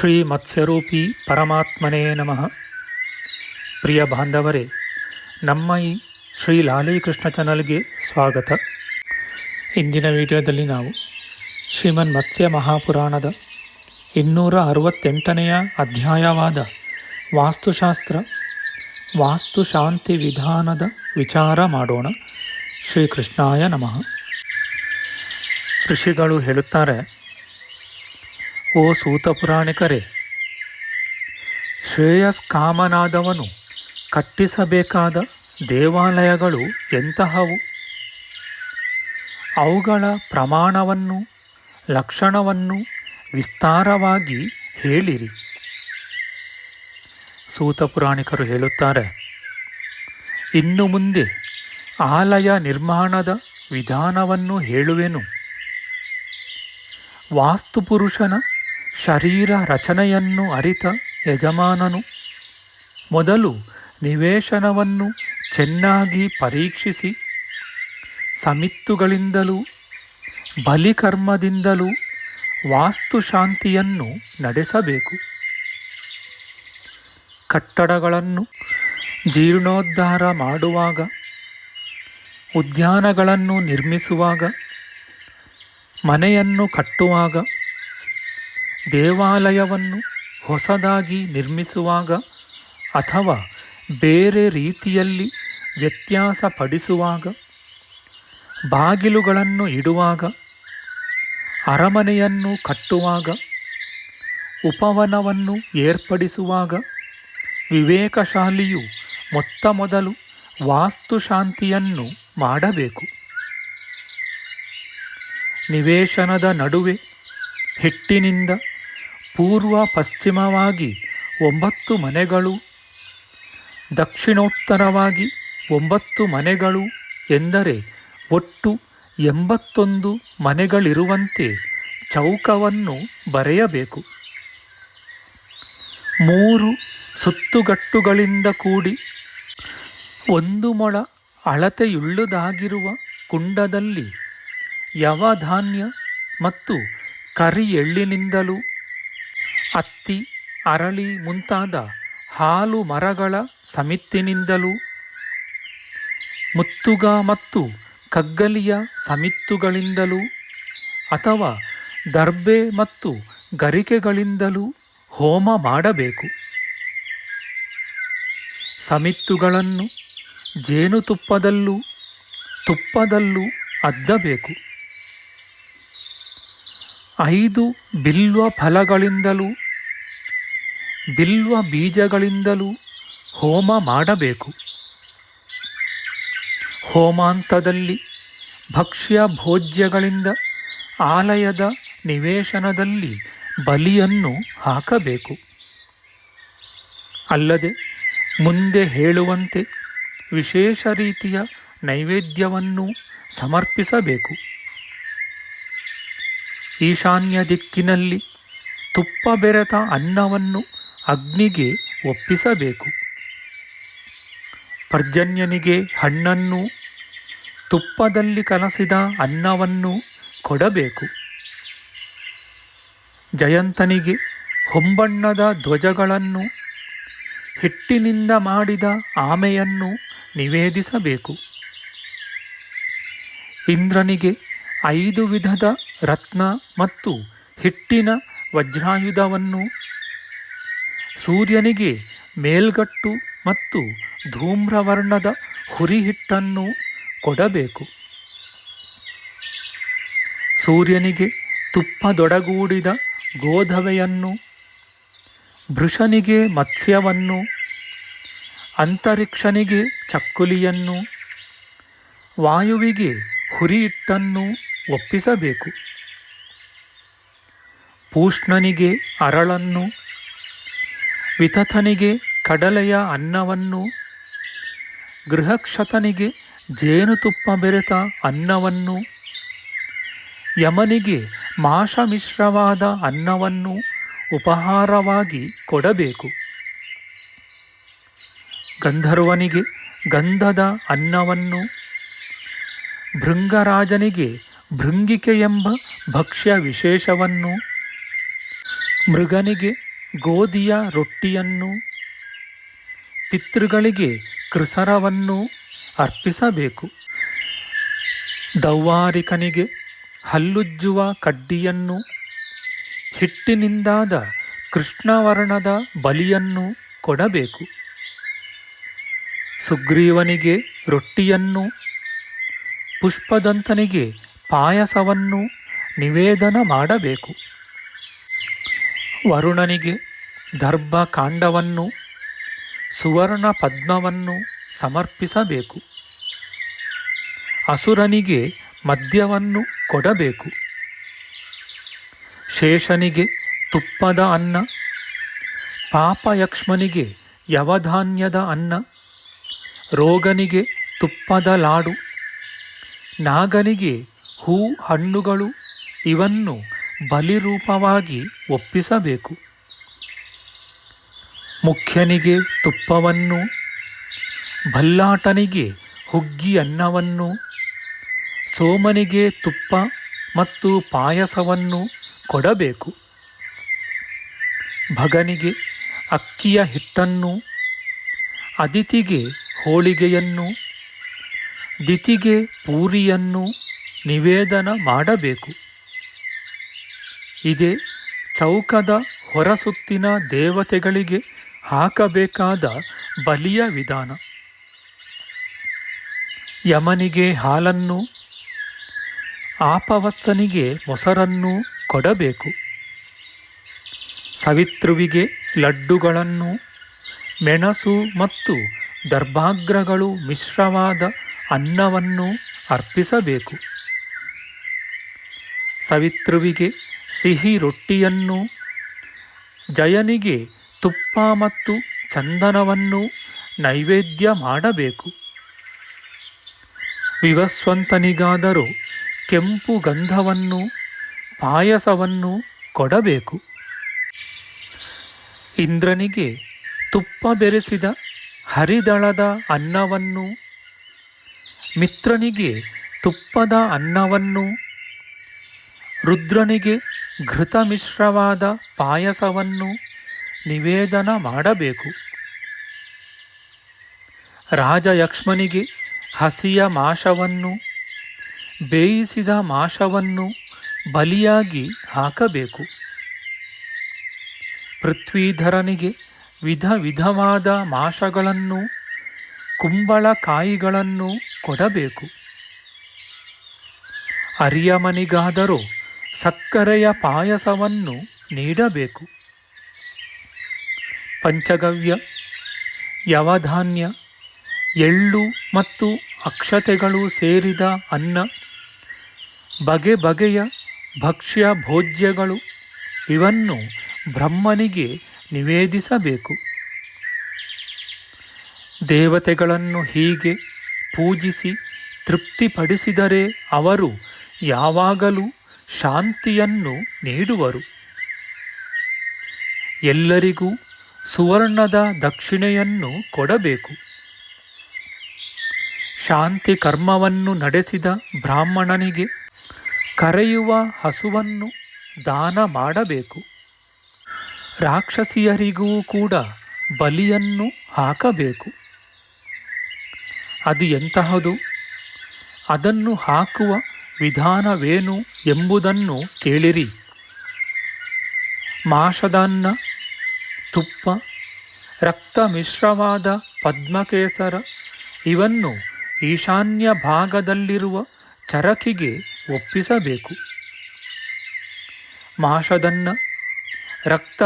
ಶ್ರೀ ಮತ್ಸ್ಯರೂಪಿ ಪರಮಾತ್ಮನೇ ನಮಃ. ಪ್ರಿಯ ಬಾಂಧವರೇ, ನಮ್ಮ ಈ ಶ್ರೀ ಲಾಲೀಕೃಷ್ಣ ಚಾನಲ್ಗೆ ಸ್ವಾಗತ. ಇಂದಿನ ವಿಡಿಯೋದಲ್ಲಿ ನಾವು ಶ್ರೀಮನ್ ಮತ್ಸ್ಯ ಮಹಾಪುರಾಣದ ಇನ್ನೂರ ಅರವತ್ತೆಂಟನೆಯ ಅಧ್ಯಾಯವಾದ ವಾಸ್ತುಶಾಸ್ತ್ರ, ವಾಸ್ತುಶಾಂತಿ ವಿಧಾನದ ವಿಚಾರ ಮಾಡೋಣ. ಶ್ರೀಕೃಷ್ಣಾಯ ನಮಃ. ಋಷಿಗಳು ಹೇಳುತ್ತಾರೆ ಓ ಸೂತ ಪುರಾಣಿಕರೇ, ಶ್ರೇಯಸ್ಕಾಮನಾದವನು ಕಟ್ಟಿಸಬೇಕಾದ ದೇವಾಲಯಗಳು ಎಂತಹವು? ಅವುಗಳ ಪ್ರಮಾಣವನ್ನು, ಲಕ್ಷಣವನ್ನು ವಿಸ್ತಾರವಾಗಿ ಹೇಳಿರಿ. ಸೂತ ಪುರಾಣಿಕರು ಹೇಳುತ್ತಾರೆ, ಇನ್ನು ಮುಂದೆ ಆಲಯ ನಿರ್ಮಾಣದ ವಿಧಾನವನ್ನು ಹೇಳುವೆನು. ವಾಸ್ತುಪುರುಷನ ಶರೀರ ರಚನೆಯನ್ನು ಅರಿತ ಯಜಮಾನನು. ಮೊದಲು ನಿವೇಶನವನ್ನು ಚೆನ್ನಾಗಿ ಪರೀಕ್ಷಿಸಿ, ಸಮಿತ್ತುಗಳಿಂದಲೂ, ಬಲಿಕರ್ಮದಿಂದಲೂ ವಾಸ್ತುಶಾಂತಿಯನ್ನು ನಡೆಸಬೇಕು. ಕಟ್ಟಡಗಳನ್ನು ಜೀರ್ಣೋದ್ಧಾರ ಮಾಡುವಾಗ, ಉದ್ಯಾನಗಳನ್ನು ನಿರ್ಮಿಸುವಾಗ, ಮನೆಯನ್ನು ಕಟ್ಟುವಾಗ ದೇವಾಲಯವನ್ನು ಹೊಸದಾಗಿ ನಿರ್ಮಿಸುವಾಗ ಅಥವಾ ಬೇರೆ ರೀತಿಯಲ್ಲಿ ವ್ಯತ್ಯಾಸಪಡಿಸುವಾಗ, ಬಾಗಿಲುಗಳನ್ನು ಇಡುವಾಗ, ಅರಮನೆಯನ್ನು ಕಟ್ಟುವಾಗ, ಉಪವನವನ್ನು ಏರ್ಪಡಿಸುವಾಗ ವಿವೇಕಶಾಲಿಯು ಮೊತ್ತ ಮೊದಲು ವಾಸ್ತುಶಾಂತಿಯನ್ನು ಮಾಡಬೇಕು. ನಿವೇಶನದ ನಡುವೆ, ಹಿಟ್ಟಿನಿಂದ ಪೂರ್ವ ಪಶ್ಚಿಮವಾಗಿ ಒಂಬತ್ತು ಮನೆಗಳು, ದಕ್ಷಿಣೋತ್ತರವಾಗಿ ಒಂಬತ್ತು ಮನೆಗಳು ಎಂದರೆ ಒಟ್ಟು ಎಂಬತ್ತೊಂದು ಮನೆಗಳಿರುವಂತೆ ಚೌಕವನ್ನು ಬರೆಯಬೇಕು. ಮೂರು ಸುತ್ತುಗಟ್ಟುಗಳಿಂದ ಕೂಡಿ ಒಂದು ಮೊಳ ಅಳತೆಯುಳ್ಳುದಾಗಿರುವ ಕುಂಡದಲ್ಲಿ ಯವಧಾನ್ಯ ಮತ್ತು ಕರಿ ಎಳ್ಳಿನಿಂದಲೂ ಹತ್ತಿ, ಅರಳಿ ಮುಂತಾದ ಹಾಲು ಮರಗಳ ಸಮಿತ್ತಿನಿಂದಲೂ ಮುತ್ತುಗ ಮತ್ತು ಕಗ್ಗಲಿಯ ಸಮಿತ್ತುಗಳಿಂದಲೂ ಅಥವಾ ದರ್ಬೆ ಮತ್ತು ಗರಿಕೆಗಳಿಂದಲೂ ಹೋಮ ಮಾಡಬೇಕು. ಸಮಿತ್ತುಗಳನ್ನು ಜೇನುತುಪ್ಪದಲ್ಲೂ ತುಪ್ಪದಲ್ಲೂ ಅದ್ದಬೇಕು. ಐದು ಬಿಲ್ವ ಫಲಗಳಿಂದಲೂ ಬಿಲ್ವ ಬೀಜಗಳಿಂದಲೂ ಹೋಮ ಮಾಡಬೇಕು. ಹೋಮಾಂತದಲ್ಲಿ ಭಕ್ಷ್ಯ ಭೋಜ್ಯಗಳಿಂದ ಆಲಯದ ನಿವೇಶನದಲ್ಲಿ ಬಲಿಯನ್ನು ಹಾಕಬೇಕು. ಅಲ್ಲದೆ ಮುಂದೆ ಹೇಳುವಂತೆ ವಿಶೇಷ ರೀತಿಯ ನೈವೇದ್ಯವನ್ನು ಸಮರ್ಪಿಸಬೇಕು. ಈಶಾನ್ಯ ದಿಕ್ಕಿನಲ್ಲಿ ತುಪ್ಪ ಬೆರೆತ ಅನ್ನವನ್ನು ಅಗ್ನಿಗೆ ಒಪ್ಪಿಸಬೇಕು. ಪರ್ಜನ್ಯನಿಗೆ ಹಣ್ಣನ್ನು, ತುಪ್ಪದಲ್ಲಿ ಕಲಸಿದ ಅನ್ನವನ್ನು ಕೊಡಬೇಕು. ಜಯಂತನಿಗೆ ಹೊಂಬಣ್ಣದ ಧ್ವಜಗಳನ್ನು, ಹಿಟ್ಟಿನಿಂದ ಮಾಡಿದ ಆಮೆಯನ್ನು ನಿವೇದಿಸಬೇಕು. ಇಂದ್ರನಿಗೆ ಐದು ವಿಧದ ರತ್ನ ಮತ್ತು ಹಿಟ್ಟಿನ ವಜ್ರಾಯುಧವನ್ನು ಸೂರ್ಯನಿಗೆ ಮೇಲ್ಗಟ್ಟು ಮತ್ತು ಧೂಮ್ರವರ್ಣದ ಹುರಿಹಿಟ್ಟನ್ನು ಕೊಡಬೇಕು. ಸೂರ್ಯನಿಗೆ ತುಪ್ಪದೊಡಗೂಡಿದ ಗೋಧವೆಯನ್ನು ಭೃಷನಿಗೆ ಮತ್ಸ್ಯವನ್ನು, ಅಂತರಿಕ್ಷನಿಗೆ ಚಕ್ಕುಲಿಯನ್ನು, ವಾಯುವಿಗೆ ಹುರಿಹಿಟ್ಟನ್ನು ಒಪ್ಪಿಸಬೇಕು. ಪೂಷ್ಣನಿಗೆ ಅರಳನ್ನು ವಿತಥನಿಗೆ ಕಡಲೆಯ ಅನ್ನವನ್ನು, ಗೃಹಕ್ಷತನಿಗೆ ಜೇನುತುಪ್ಪ ಬೆರೆತ ಅನ್ನವನ್ನು, ಯಮನಿಗೆ ಮಾಷಮಿಶ್ರವಾದ ಅನ್ನವನ್ನು ಉಪಹಾರವಾಗಿ ಕೊಡಬೇಕು. ಗಂಧರ್ವನಿಗೆ ಗಂಧದ ಅನ್ನವನ್ನು, ಭೃಂಗರಾಜನಿಗೆ ಭೃಂಗಿಕೆ ಎಂಬ ಭಕ್ಷ್ಯ ವಿಶೇಷವನ್ನು, ಮೃಗನಿಗೆ ಗೋಧಿಯ ರೊಟ್ಟಿಯನ್ನು ಪಿತೃಗಳಿಗೆ ಕೃಸರವನ್ನು ಅರ್ಪಿಸಬೇಕು. ದೌವಾರಿಕನಿಗೆ ಹಲ್ಲುಜ್ಜುವ ಕಡ್ಡಿಯನ್ನು, ಹಿಟ್ಟಿನಿಂದಾದ ಕೃಷ್ಣವರ್ಣದ ಬಲಿಯನ್ನು ಕೊಡಬೇಕು. ಸುಗ್ರೀವನಿಗೆ ರೊಟ್ಟಿಯನ್ನು, ಪುಷ್ಪದಂತನಿಗೆ ಪಾಯಸವನ್ನು ನಿವೇದನ ಮಾಡಬೇಕು. ವರುಣನಿಗೆ ದರ್ಭ ಕಾಂಡವನ್ನು, ಸುವರ್ಣ ಪದ್ಮವನ್ನು ಸಮರ್ಪಿಸಬೇಕು. ಅಸುರನಿಗೆ ಮದ್ಯವನ್ನು ಕೊಡಬೇಕು. ಶೇಷನಿಗೆ ತುಪ್ಪದ ಅನ್ನ ಪಾಪಯಕ್ಷ್ಮನಿಗೆ ಯವಧಾನ್ಯದ ಅನ್ನ, ರೋಗನಿಗೆ ತುಪ್ಪದ ಲಾಡು, ನಾಗನಿಗೆ ಹೂ ಹಣ್ಣುಗಳು, ಇವನ್ನು ಬಲಿರೂಪವಾಗಿ ಒಪ್ಪಿಸಬೇಕು. ಮುಖ್ಯನಿಗೆ ತುಪ್ಪವನ್ನು, ಭಲ್ಲಾಟನಿಗೆ ಹುಗ್ಗಿ ಅನ್ನವನ್ನು, ಸೋಮನಿಗೆ ತುಪ್ಪ ಮತ್ತು ಪಾಯಸವನ್ನು ಕೊಡಬೇಕು. ಭಗನಿಗೆ ಅಕ್ಕಿಯ ಹಿಟ್ಟನ್ನು, ಅದಿತಿಗೆ ಹೋಳಿಗೆಯನ್ನು, ದಿತಿಗೆ ಪೂರಿಯನ್ನು ನಿವೇದನ ಮಾಡಬೇಕು. ಇದೇ ಚೌಕದ ಹೊರಸುತ್ತಿನ ದೇವತೆಗಳಿಗೆ ಹಾಕಬೇಕಾದ ಬಲಿಯ ವಿಧಾನ. ಯಮನಿಗೆ ಹಾಲನ್ನು, ಆಪವತ್ಸನಿಗೆ ಮೊಸರನ್ನು ಕೊಡಬೇಕು. ಸವಿತೃವಿಗೆ ಲಡ್ಡುಗಳನ್ನು, ಮೆಣಸು ಮತ್ತು ದರ್ಭಾಗ್ರಗಳು ಮಿಶ್ರವಾದ ಅನ್ನವನ್ನು ಅರ್ಪಿಸಬೇಕು. ಸವಿತೃವಿಗೆ ಸಿಹಿ ರೊಟ್ಟಿಯನ್ನು, ಜಯನಿಗೆ ತುಪ್ಪ ಮತ್ತು ಚಂದನವನ್ನು ನೈವೇದ್ಯ ಮಾಡಬೇಕು. ವಿವಸ್ವಂತನಿಗಾದರೂ ಕೆಂಪು ಗಂಧವನ್ನು, ಪಾಯಸವನ್ನು ಕೊಡಬೇಕು. ಇಂದ್ರನಿಗೆ ತುಪ್ಪ ಬೆರೆಸಿದ ಹರಿದಳದ ಅನ್ನವನ್ನು, ಮಿತ್ರನಿಗೆ ತುಪ್ಪದ ಅನ್ನವನ್ನು, ರುದ್ರನಿಗೆ ಘೃತ ಮಿಶ್ರವಾದ ಪಾಯಸವನ್ನು ನಿವೇದನ ಮಾಡಬೇಕು. ರಾಜಯಕ್ಷ್ಮನಿಗೆ ಹಸಿಯ ಮಾಷವನ್ನು, ಬೇಯಿಸಿದ ಮಾಷವನ್ನು ಬಲಿಯಾಗಿ ಹಾಕಬೇಕು. ಪೃಥ್ವೀಧರನಿಗೆ ವಿಧ ವಿಧವಾದ ಮಾಷಗಳನ್ನು ಕುಂಬಳಕಾಯಿಗಳನ್ನು ಕೊಡಬೇಕು. ಅರಿಯಮನಿಗಾದರೂ ಸಕ್ಕರೆಯ ಪಾಯಸವನ್ನು ನೀಡಬೇಕು. ಪಂಚಗವ್ಯ, ಯವಧಾನ್ಯ, ಎಳ್ಳು ಮತ್ತು ಅಕ್ಷತೆಗಳು ಸೇರಿದ ಅನ್ನ, ಬಗೆ ಬಗೆಯ ಭಕ್ಷ್ಯ ಭೋಜ್ಯಗಳು, ಇವನ್ನು ಬ್ರಹ್ಮನಿಗೆ ನಿವೇದಿಸಬೇಕು. ದೇವತೆಗಳನ್ನು ಹೀಗೆ ಪೂಜಿಸಿ ತೃಪ್ತಿಪಡಿಸಿದರೆ ಅವರು ಯಾವಾಗಲೂ ಶಾಂತಿಯನ್ನು ನೀಡುವರು. ಎಲ್ಲರಿಗೂ ಸುವರ್ಣದ ದಕ್ಷಿಣೆಯನ್ನು ಕೊಡಬೇಕು. ಶಾಂತಿ ಕರ್ಮವನ್ನು ನಡೆಸಿದ ಬ್ರಾಹ್ಮಣನಿಗೆ ಕರೆಯುವ ಹಸುವನ್ನು ದಾನ ಮಾಡಬೇಕು. ರಾಕ್ಷಸಿಯರಿಗೂ ಕೂಡ ಬಲಿಯನ್ನು ಹಾಕಬೇಕು. ಅದು ಎಂತಹದು? ಅದನ್ನು ಹಾಕುವ ವಿಧಾನವೇನು ಎಂಬುದನ್ನು ಕೇಳಿರಿ. ಮಾಷದಾನ್ನ ತುಪ್ಪ, ರಕ್ತ ಮಿಶ್ರವಾದ ಪದ್ಮಕೇಸರ, ಇವನ್ನು ಈಶಾನ್ಯ ಭಾಗದಲ್ಲಿರುವ ಚರಕಿಗೆ ಒಪ್ಪಿಸಬೇಕು. ಮಾಷದನ್ನ ರಕ್ತ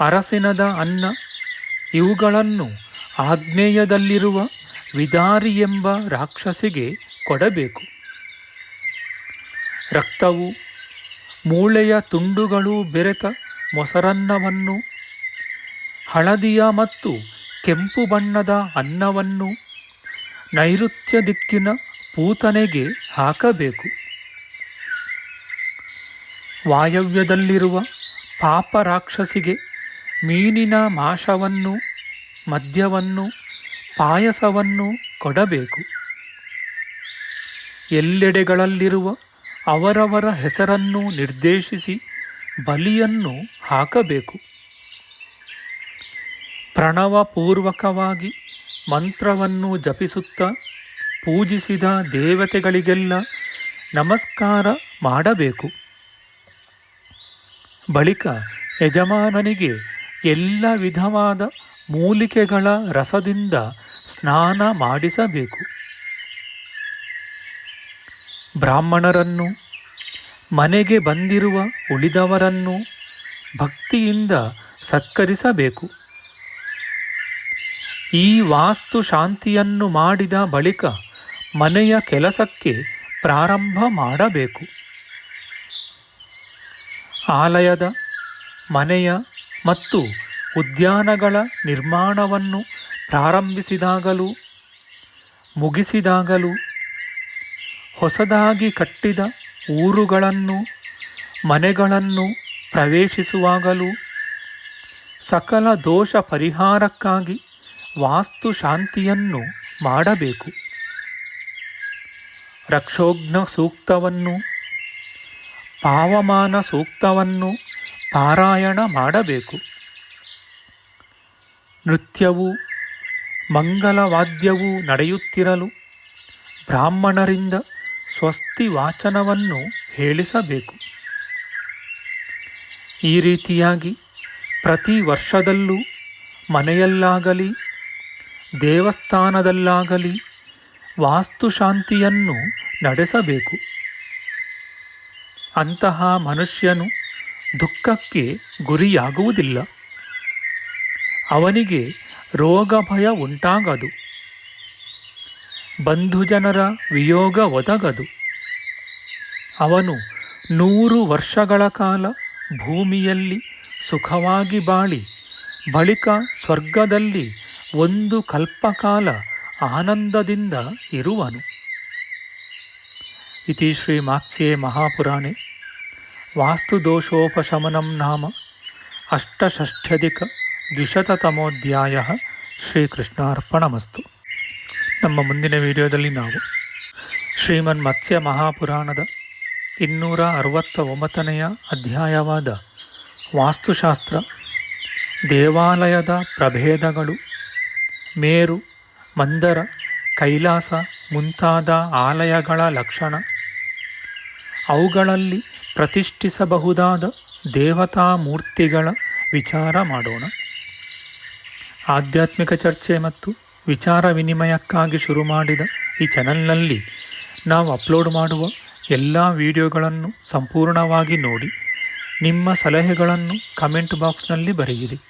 ಅರಸಿನದ ಅನ್ನ, ಇವುಗಳನ್ನು ಆಗ್ನೇಯದಲ್ಲಿರುವ ವಿದಾರಿ ಎಂಬ ರಾಕ್ಷಸಿಗೆ ಕೊಡಬೇಕು. ರಕ್ತವು ಮೂಳೆಯ ತುಂಡುಗಳು ಬೆರೆತ ಮೊಸರನ್ನವನ್ನು ಹಳದಿಯ ಮತ್ತು ಕೆಂಪು ಬಣ್ಣದ ಅನ್ನವನ್ನು ನೈಋತ್ಯ ದಿಕ್ಕಿನ ಪೂತನೆಗೆ ಹಾಕಬೇಕು. ವಾಯವ್ಯದಲ್ಲಿರುವ ಪಾಪ ರಾಕ್ಷಸಿಗೆ ಮೀನಿನ ಮಾಷವನ್ನು ಮದ್ಯವನ್ನು, ಪಾಯಸವನ್ನು ಕೊಡಬೇಕು. ಎಲ್ಲೆಡೆಗಳಲ್ಲಿರುವ ಅವರವರ ಹೆಸರನ್ನು ನಿರ್ದೇಶಿಸಿ ಬಲಿಯನ್ನು ಹಾಕಬೇಕು. ಪ್ರಣವಪೂರ್ವಕವಾಗಿ ಮಂತ್ರವನ್ನು ಜಪಿಸುತ್ತಾ ಪೂಜಿಸಿದ ದೇವತೆಗಳಿಗೆಲ್ಲ ನಮಸ್ಕಾರ ಮಾಡಬೇಕು. ಬಳಿಕ ಯಜಮಾನನಿಗೆ ಎಲ್ಲ ವಿಧವಾದ ಮೂಲಿಕೆಗಳ ರಸದಿಂದ ಸ್ನಾನ ಮಾಡಿಸಬೇಕು. ಬ್ರಾಹ್ಮಣರನ್ನು, ಮನೆಗೆ ಬಂದಿರುವ ಉಳಿದವರನ್ನು ಭಕ್ತಿಯಿಂದ ಸತ್ಕರಿಸಬೇಕು. ಈ ವಾಸ್ತು ಶಾಂತಿಯನ್ನು ಮಾಡಿದ ಬಳಿಕ ಮನೆಯ ಕೆಲಸಕ್ಕೆ ಪ್ರಾರಂಭ ಮಾಡಬೇಕು. ಆಲಯದ, ಮನೆಯ ಮತ್ತು ಉದ್ಯಾನಗಳ ನಿರ್ಮಾಣವನ್ನು ಪ್ರಾರಂಭಿಸಿದಾಗಲೂ, ಮುಗಿಸಿದಾಗಲೂ, ಹೊಸದಾಗಿ ಕಟ್ಟಿದ ಊರುಗಳನ್ನು, ಮನೆಗಳನ್ನು ಪ್ರವೇಶಿಸುವಾಗಲೂ, ಸಕಲ ದೋಷ ಪರಿಹಾರಕ್ಕಾಗಿ ವಾಸ್ತು ಶಾಂತಿಯನ್ನು ಮಾಡಬೇಕು. ರಕ್ಷೋಘ್ನ ಸೂಕ್ತವನ್ನು, ಪಾವಮಾನ ಸೂಕ್ತವನ್ನು ಪಾರಾಯಣ ಮಾಡಬೇಕು. ನೃತ್ಯವೂ, ಮಂಗಲವಾದ್ಯವೂ ನಡೆಯುತ್ತಿರಲು ಬ್ರಾಹ್ಮಣರಿಂದ ಸ್ವಸ್ತಿ ವಾಚನವನ್ನು ಹೇಳಿಸಬೇಕು. ಈ ರೀತಿಯಾಗಿ ಪ್ರತಿ ವರ್ಷದಲ್ಲೂ ಮನೆಯಲ್ಲಾಗಲಿ ದೇವಸ್ಥಾನದಲ್ಲಾಗಲಿ ವಾಸ್ತುಶಾಂತಿಯನ್ನು ನಡೆಸಬೇಕು. ಅಂತಹ ಮನುಷ್ಯನು ದುಃಖಕ್ಕೆ ಗುರಿಯಾಗುವುದಿಲ್ಲ. ಅವನಿಗೆ ರೋಗ ಭಯ ಉಂಟಾಗದು. ಬಂಧುಜನರ ವಿಯೋಗ ಒದಗದು. ಅವನು ನೂರು ವರ್ಷಗಳ ಕಾಲ ಭೂಮಿಯಲ್ಲಿ ಸುಖವಾಗಿ ಬಾಳಿ ಬಳಿಕ ಸ್ವರ್ಗದಲ್ಲಿ ಒಂದು ಕಲ್ಪಕಾಲ ಆನಂದದಿಂದ ಇರುವನು. ಇತಿ ಶ್ರೀ ಮಾತ್ಸ್ಯೆ ಮಹಾಪುರಾಣೆ. ವಾಸ್ತುದೋಷೋಪಶಮನಂ ನಾಮ. ಅಷ್ಟಷಷ್ಠ್ಯಧಿಕ ದ್ವಿಶತತಮೋಧ್ಯಾಯ ಶ್ರೀಕೃಷ್ಣಾರ್ಪಣಮಸ್ತು. ನಮ್ಮ ಮುಂದಿನ ವಿಡಿಯೋದಲ್ಲಿ ನಾವು ಶ್ರೀಮನ್ ಮತ್ಸ್ಯ ಮಹಾಪುರಾಣದ ಇನ್ನೂರ ಅರವತ್ತ ಒಂಬತ್ತನೆಯ ಅಧ್ಯಾಯವಾದ ವಾಸ್ತುಶಾಸ್ತ್ರ, ದೇವಾಲಯದ ಪ್ರಭೇದಗಳು ಮೇರು, ಮಂದರ, ಕೈಲಾಸ ಮುಂತಾದ ಆಲಯಗಳ ಲಕ್ಷಣ. ಅವುಗಳಲ್ಲಿ ಪ್ರತಿಷ್ಠಿಸಬಹುದಾದ ದೇವತಾ ಮೂರ್ತಿಗಳ ವಿಚಾರ ಮಾಡೋಣ. ಆಧ್ಯಾತ್ಮಿಕ ಚರ್ಚೆ ಮತ್ತು ವಿಚಾರ ವಿನಿಮಯಕ್ಕಾಗಿ ಶುರು ಮಾಡಿದ ಈ ಚಾನಲ್ನಲ್ಲಿ ನಾವು ಅಪ್ಲೋಡ್ ಮಾಡುವ ಎಲ್ಲ ವಿಡಿಯೋಗಳನ್ನು ಸಂಪೂರ್ಣವಾಗಿ ನೋಡಿ, ನಿಮ್ಮ ಸಲಹೆಗಳನ್ನು ಕಮೆಂಟ್ ಬಾಕ್ಸ್ನಲ್ಲಿ ಬರೆಯಿರಿ.